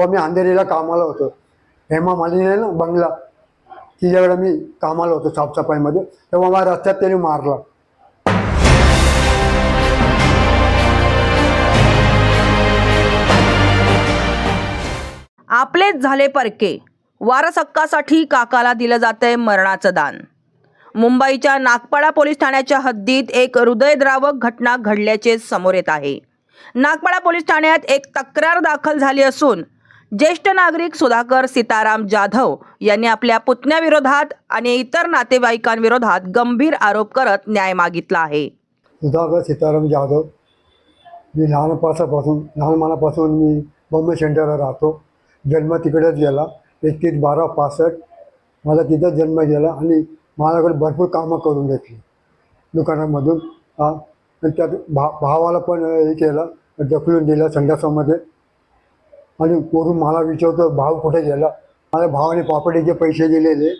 तेव्हा मी अंधेरीला कामाला होतो. हेमा मालिनी आहे ना बंगला. तिच्याकडे मी कामाला होतो साफसफाईमध्ये. तेव्हा मला रस्त्यात त्याने मारला. आपलेच झाले परके. वारसक्कासाठी काकाला दिलं जातंय मरणाचं दान. मुंबईच्या नागपाडा पोलीस ठाण्याच्या हद्दीत एक हृदयद्रावक घटना घडल्याचे समोर येत आहे. नागपाडा पोलीस ठाण्यात एक तक्रार दाखल झाली असून ज्येष्ठ नागरिक सुधाकर सीताराम जाधव यांनी आपल्या पुतण्याविरोधात आणि इतर नातेवाईकांविरोधात गंभीर आरोप करत न्याय मागितला आहे. सुधाकर सीताराम जाधव मी लहानपासापासून लहानपणापासून मी बॉम्बे सेंटरला राहतो. जन्म तिकडेच गेला एकतीस बारा पासष्ट. माझा तिथंच जन्म गेला आणि माझ्याकडे भरपूर कामं करून घेतली. दुकानामधून हां. आणि त्यात भा भावाला पण हे केलं ढकलून दिलं संडासामध्ये. आणि वरून मला विचारतो भाव कुठे गेला? माझ्या भावाने पापडीचे पैसे दिलेले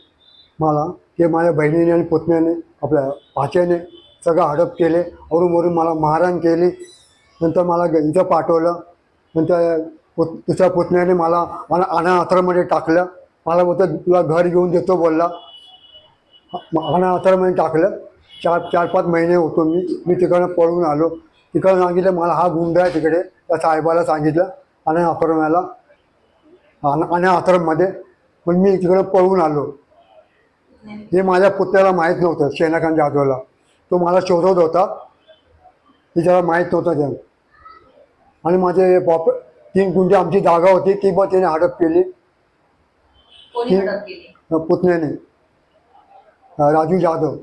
मला ते माझ्या बहिणीने आणि पुतण्याने आपल्या पाच्याने सगळं हडप केले वरून वरून मला मारहाण केली. नंतर मला ग- इथं पाठवलं. नंतर पुत तिच्या पुतण्याने मला मला अनाथामध्ये टाकलं. मला बोलतं तुला घर घेऊन देतो बोलला. अनाथामध्ये टाकलं. चार चार पाच महिने होतो मी. मी तिकडनं पळून आलो. तिकडं सांगितलं मला हा गुंड आहे तिकडे. त्या साहेबाला सांगितलं. आणि आश्रमाला आणि आश्रममध्ये पण मी तिकडं पळून आलो. हे माझ्या पुत्याला माहीत नव्हतं शेनाखान जाधवला. तो मला शोधत होता. हे त्याला माहीत नव्हतं ते आणि माझे पॉप तीन गुंठे आमची जागा होती ती पण त्याने हडप केली. पुतण्याने. राजू जाधव.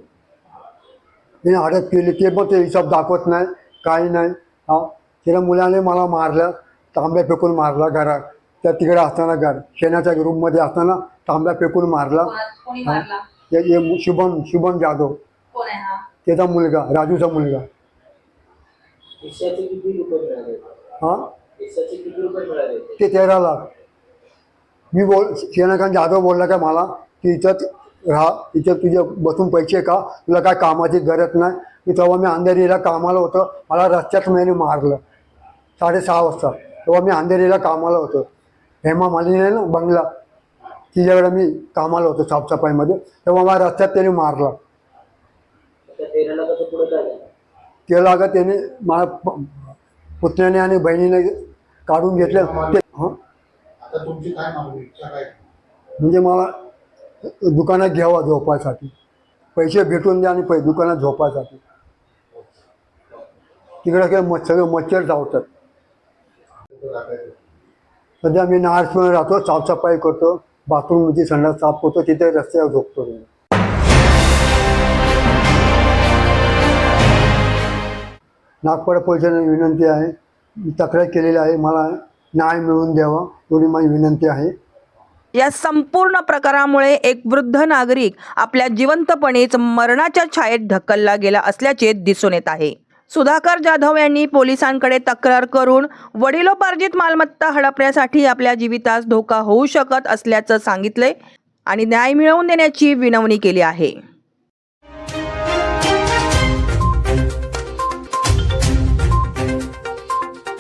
त्याने हडप केली ते पण ते हिसाब दाखवत नाही काही नाही. हा तिला मुलाने मला मारलं. तांब्या फेकून मारला घरात त्या तिकडे असताना घर शेणाच्या रूममध्ये असताना तांब्या फेकून मारला. शुभम शुभम जाधव. कोण आहे हा? त्याचा मुलगा राजूचा मुलगा. हा? ते तेरा लाख. मी बोल शेणाखान जाधव बोलला का मला की इथंच राहा इथं तुझे बसून पैसे का? तुला काय कामाची गरज नाही? मी तेव्हा मी अंधेरीला कामाला होतो. मला रस्त्यात मैंने मारलं. साडेसहा वाजता. तेव्हा मी अंधेरीला कामाला होतो. हेमा मालिनी आहे ना बंगला. तिच्याकडे मी कामाला होतो साफसफाईमध्ये. तेव्हा मला रस्त्यात त्याने मारला. त्या तेरा लाखाचं पुढे काय झालं ते लागा त्याने मला पुतण्याने आणि बहिणीने काढून घेतले. ते हं? आता तुमची काय मागणी? इच्छा काय? म्हणजे मला दुकानात घ्यावा झोपायसाठी. पैसे भेटून द्या आणि पै दुकानात झोपायसाठी. तिकडे काय मच्छर कुठं टाकायचं सध्या मी नार्समध्ये राहतो साफसफाई करतो बाथरूमची संडास साफ करतो तिथे रस्त्यावर झोपतो मी. नागपूर पोलिसांना विनंती आहे मी तक्रार केलेली आहे मला न्याय मिळवून द्यावा एवढी माझी विनंती आहे. या संपूर्ण प्रकारामुळे एक वृद्ध नागरिक आपल्या जिवंतपणीच मरणाच्या छायेत ढकलला गेला असल्याचे दिसून येत आहे. सुधाकर जाधव यांनी पोलिसांकडे तक्रार करून वडिलोपार्जित मालमत्ता हडपण्यासाठी आपल्या जीवितास धोका होऊ शकत असल्याचं सांगितले आणि न्याय मिळवून देण्याची विनवणी केली आहे.